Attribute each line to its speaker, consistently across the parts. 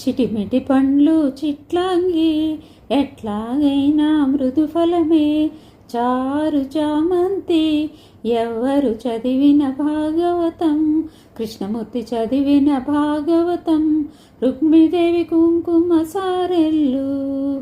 Speaker 1: చిటిమిటి పండ్లు చిట్లాంగి ఎట్లాగైనా మృదు ఫలమే. చారు చామంతి ఎవరు చదివిన భాగవతం. కృష్ణమూర్తి చదివిన భాగవతం. రుక్మిదేవి కుంకుమ సారెల్లు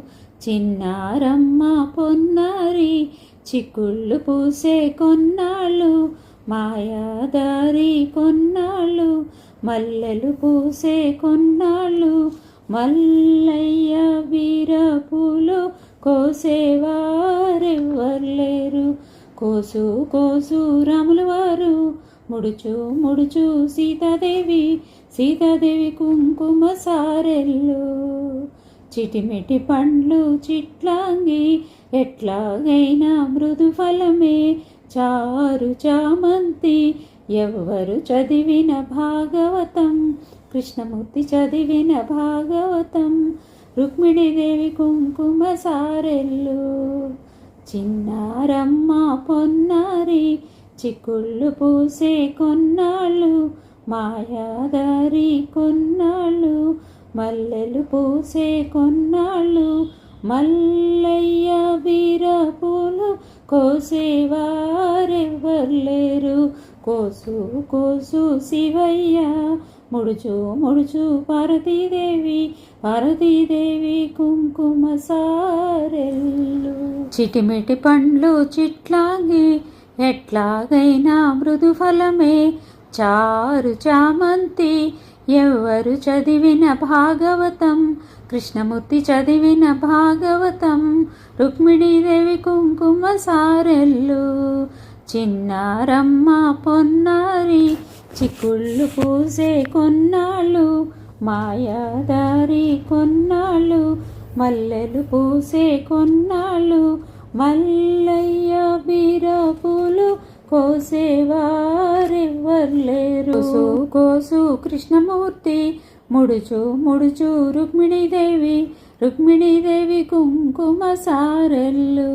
Speaker 1: చిన్నారమ్మ పొన్నారి చిక్కుళ్ళు పూసే కొన్నాళ్ళు. మాయాదారి కొన్నాళ్ళు. మల్లెలు పూసే కొన్నాళ్ళు మల్లయ్య వీరపులు కోసేవారెవ్వర్లేరు. కోసు కోసు రాముల వారు ముడుచు ముడుచు సీతాదేవి సీతాదేవి కుంకుమ సారెల్లు చిటిమిటి పండ్లు చిట్లాంగి ఎట్లాగైనా మృదు ఫలమే చారు చామంతి ఎవరు చదివిన భాగవతం? కృష్ణమూర్తి చదివిన భాగవతం. రుక్మిణీదేవి కుంకుమ సారెల్లు. చిన్నారమ్మ పొన్నారి చిక్కుళ్ళు పూసే కొన్నాళ్ళు. మాయాదారి కొన్నాళ్ళు మల్లెలు పూసే కొన్నాళ్ళు. మల్లయ్య వీరపూలు కోసేవారెవ్వర్లేరు కోసు కోసు శివయ్య. ముడుచు ముడుచు పార్వతీదేవి పార్వతీదేవి కుంకుమ సారెల్లు. చిటిమిటి పండ్లు చిట్లాంగి ఎట్లాగైనా మృదు ఫలమే. చారు చామంతి ఎవరు చదివిన భాగవతం. కృష్ణమూర్తి చదివిన భాగవతం. రుక్మిణీదేవి కుంకుమ సారెల్లు. చిన్నారమ్మ పొన్నారి చిక్కుళ్ళు పూసే కొన్నాళ్ళు మాయాదారి కొన్నాళ్ళు మల్లెలు పూసే కొన్నాళ్ళు మల్లయ్య బీరపులు కోసేవారెవ్వర్లేరు కోసు కోసు కృష్ణమూర్తి ముడుచు ముడుచు రుక్మిణీదేవి రుక్మిణీదేవి కుంకుమ సారెల్లు